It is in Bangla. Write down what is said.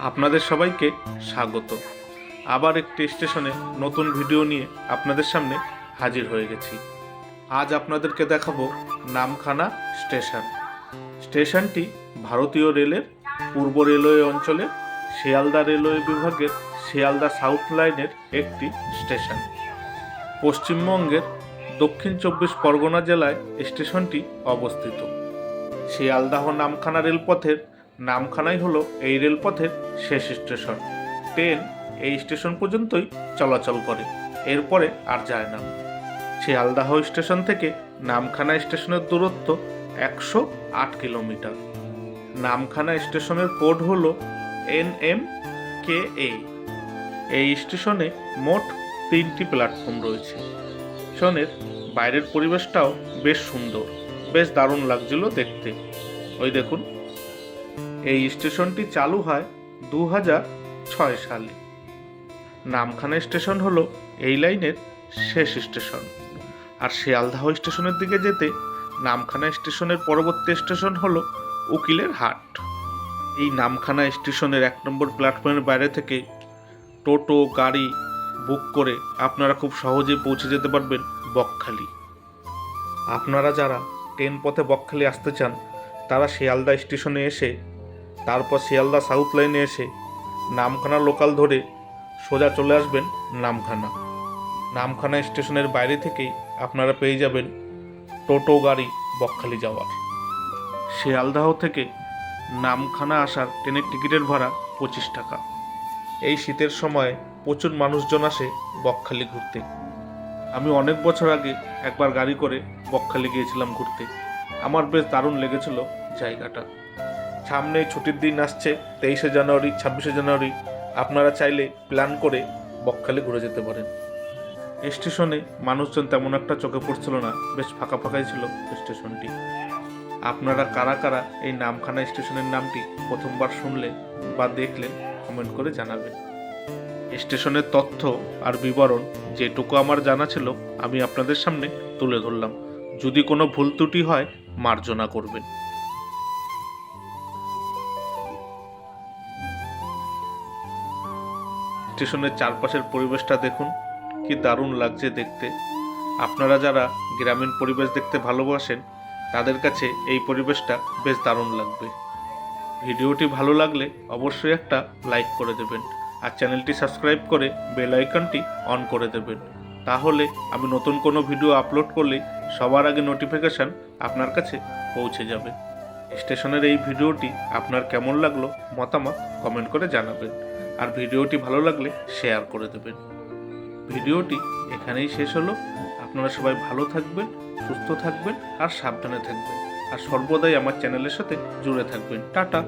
আপনাদের সবাইকে স্বাগত। আবার একটি স্টেশনে নতুন ভিডিও নিয়ে আপনাদের সামনে হাজির হয়ে গেছি। আজ আপনাদেরকে দেখাবো নামখানা স্টেশন। স্টেশনটি ভারতীয় রেলের পূর্ব রেলওয়ে অঞ্চলের শিয়ালদা রেলওয়ে বিভাগের শিয়ালদা সাউথ লাইনের একটি স্টেশন। পশ্চিমবঙ্গের দক্ষিণ চব্বিশ পরগনা জেলায় স্টেশনটি অবস্থিত। শিয়ালদাহ নামখানা রেলপথের নামখানাই হলো এই রেলপথের শেষ স্টেশন। ট্রেন এই স্টেশন পর্যন্তই চলাচল করে, এরপরে আর যায় না। শিয়ালদাহ স্টেশন থেকে নামখানা স্টেশনের দূরত্ব একশো আট কিলোমিটার। নামখানা স্টেশনের কোড হল এন এম কে এ এই স্টেশনে মোট তিনটি প্ল্যাটফর্ম রয়েছে। স্টেশনের বাইরের পরিবেশটাও বেশ সুন্দর, বেশ দারুণ লাগছিল দেখতে। ওই দেখুন এই স্টেশনটি চালু হয় দু ছয় সালে। নামখানা স্টেশন হলো এই লাইনের শেষ স্টেশন। আর শিয়ালদাহ স্টেশনের দিকে যেতে নামখানা স্টেশনের পরবর্তী স্টেশন হলো উকিলের হাট। এই নামখানা স্টেশনের এক নম্বর প্ল্যাটফর্মের বাইরে থেকে টোটো, গাড়ি বুক করে আপনারা খুব সহজেই পৌঁছে যেতে পারবেন বকখালি। আপনারা যারা ট্রেন পথে বকখালি আসতে চান, তারা শিয়ালদা স্টেশনে এসে তারপর শিয়ালদা সাউথ লাইনে এসে নামখানা লোকাল ধরে সোজা চলে আসবেন নামখানা। নামখানা স্টেশনের বাইরে থেকেই আপনারা পেয়ে যাবেন টোটো গাড়ি বকখালি যাওয়ার। শিয়ালদাহ থেকে নামখানা আসার ট্রেনের টিকিটের ভাড়া পঁচিশ টাকা। এই শীতের সময় প্রচুর মানুষজন আসে বকখালি ঘুরতে। আমি অনেক বছর আগে একবার গাড়ি করে বকখালি গিয়েছিলাম ঘুরতে। আমার বেশ দারুণ লেগেছিল জায়গাটা। সামনে ছুটির দিন আসছে, তেইশে জানুয়ারি, ছাব্বিশে জানুয়ারি। আপনারা চাইলে প্ল্যান করে বকখালি ঘুরে যেতে পারেন। স্টেশনে মানুষজন তেমন একটা চোখে পড়ছিল না, বেশ ফাঁকা ফাঁকাই ছিল স্টেশনটি। আপনারা কারা কারা এই নামখানা স্টেশনের নামটি প্রথমবার শুনলে বা দেখলেন কমেন্ট করে জানাবেন। স্টেশনের তথ্য আর বিবরণ যেটুকু আমার জানা ছিল, আমি আপনাদের সামনে তুলে ধরলাম। যদি কোনো ভুল ত্রুটি হয়, মার্জনা করবেন। স্টেশনের চারপাশের পরিবেশটা দেখুন, কি দারুণ লাগছে দেখতে। আপনারা যারা গ্রামীণ পরিবেশ দেখতে ভালোবাসেন, তাদের কাছে এই পরিবেশটা বেশ দারুণ লাগবে। ভিডিওটি ভালো লাগলে অবশ্যই একটা লাইক করে দেবেন আর চ্যানেলটি সাবস্ক্রাইব করে বেল আইকনটি অন করে দেবেন। তাহলে আমি নতুন কোনো ভিডিও আপলোড করলে সবার আগে নোটিফিকেশান আপনার কাছে পৌঁছে যাবে। স্টেশনের এই ভিডিওটি আপনার কেমন লাগল মতামত কমেন্ট করে জানাবেন। আর ভিডিওটি ভালো লাগলে শেয়ার করে দেবেন। ভিডিওটি এখানেই শেষ হলো। আপনারা সবাই ভালো থাকবেন, সুস্থ থাকবেন আর সাবধানে থাকবেন। আর সর্বদাই আমার চ্যানেলের সাথে জুড়ে থাকবেন। টাটা।